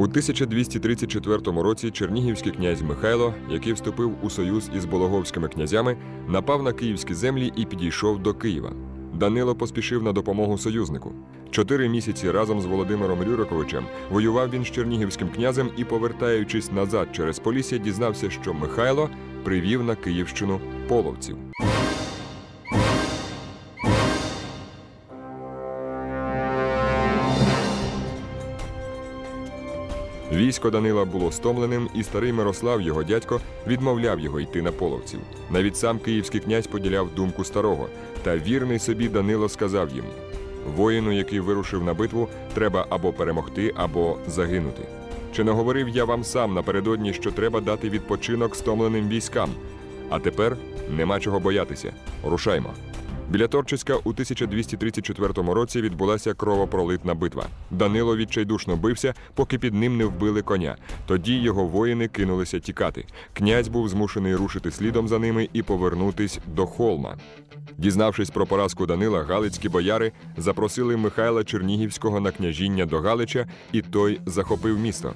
У 1234 році чернігівський князь Михайло, який вступив у союз із болоховськими князями, напав на київські землі і підійшов до Києва. Данило поспішив на допомогу союзнику. Чотири місяці разом з Володимиром Рюриковичем воював він з чернігівським князем і, повертаючись назад через Полісся, дізнався, що Михайло привів на Київщину половців. Військо Данила було стомленим, і старий Мирослав, його дядько, відмовляв його йти на половців. Навіть сам київський князь поділяв думку старого, та вірний собі Данило сказав їм: воїну, який вирушив на битву, треба або перемогти, або загинути. Чи не говорив я вам сам напередодні, що треба дати відпочинок стомленим військам? А тепер нема чого боятися. Рушаймо. Біля Торчиська у 1234 році відбулася кровопролитна битва. Данило відчайдушно бився, поки під ним не вбили коня. Тоді його воїни кинулися тікати. Князь був змушений рушити слідом за ними і повернутись до холма. Дізнавшись про поразку Данила, галицькі бояри запросили Михайла Чернігівського на княжіння до Галича, і той захопив місто.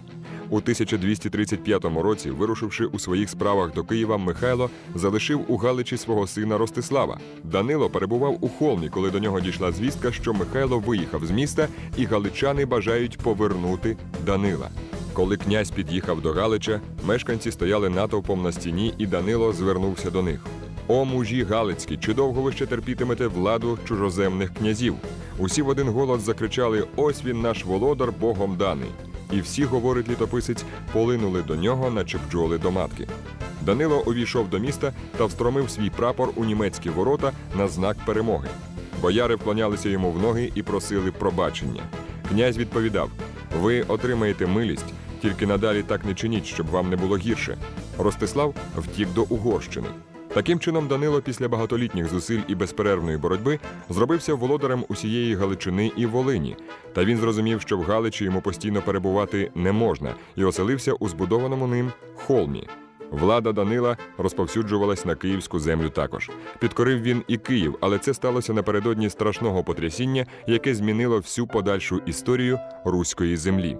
У 1235 році, вирушивши у своїх справах до Києва, Михайло залишив у Галичі свого сина Ростислава. Данило перебував у холмі, коли до нього дійшла звістка, що Михайло виїхав з міста, і галичани бажають повернути Данила. Коли князь під'їхав до Галича, мешканці стояли натовпом на стіні, і Данило звернувся до них. О, мужі Галицькі, чи довго ви ще терпітимете владу чужоземних князів? Усі в один голос закричали: Ось він наш володар, Богом даний. І всі, говорить літописець, полинули до нього, наче бджоли до матки. Данило увійшов до міста та встромив свій прапор у німецькі ворота на знак перемоги. Бояри вклонялися йому в ноги і просили пробачення. Князь відповідав: Ви отримаєте милість, тільки надалі так не чиніть, щоб вам не було гірше. Ростислав втік до Угорщини. Таким чином, Данило після багатолітніх зусиль і безперервної боротьби зробився володарем усієї Галичини і Волині. Та він зрозумів, що в Галичі йому постійно перебувати не можна, і оселився у збудованому ним холмі. Влада Данила розповсюджувалась на київську землю також. Підкорив він і Київ, але це сталося напередодні страшного потрясіння, яке змінило всю подальшу історію руської землі.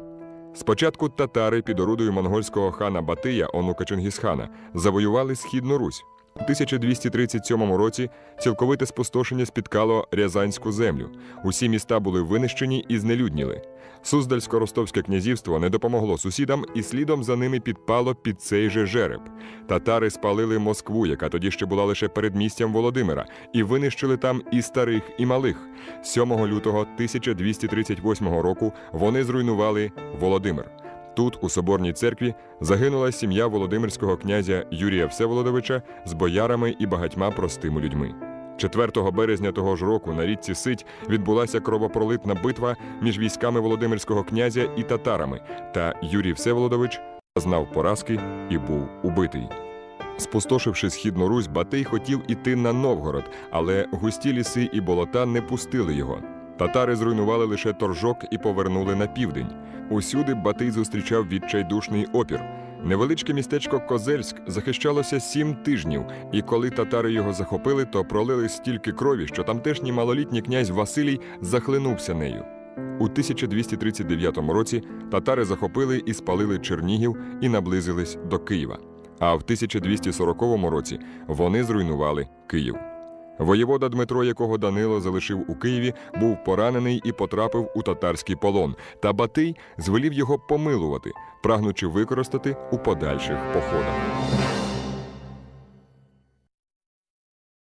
Спочатку татари під орудою монгольського хана Батия, онука Чингісхана, завоювали східну Русь. У 1237 році цілковите спустошення спіткало Рязанську землю. Усі міста були винищені і знелюдніли. Суздальсько-ростовське князівство не допомогло сусідам, і слідом за ними підпало під цей же жереб. Татари спалили Москву, яка тоді ще була лише передмістям Володимира, і винищили там і старих, і малих. 7 лютого 1238 року вони зруйнували Володимир. Тут, у соборній церкві, загинула сім'я Володимирського князя Юрія Всеволодовича з боярами і багатьма простими людьми. 4 березня того ж року на річці Сить відбулася кровопролитна битва між військами Володимирського князя і татарами, та Юрій Всеволодович зазнав поразки і був убитий. Спустошивши східну Русь, Батий хотів іти на Новгород, але густі ліси і болота не пустили його. Татари зруйнували лише торжок і повернули на південь. Усюди Батий зустрічав відчайдушний опір. Невеличке містечко Козельськ захищалося сім тижнів, і коли татари його захопили, то пролили стільки крові, що тамтешній малолітній князь Василій захлинувся нею. У 1239 році татари захопили і спалили Чернігів і наблизились до Києва. А в 1240 році вони зруйнували Київ. Воєвода Дмитро, якого Данило залишив у Києві, був поранений і потрапив у татарський полон. Та Батий звелів його помилувати, прагнучи використати у подальших походах.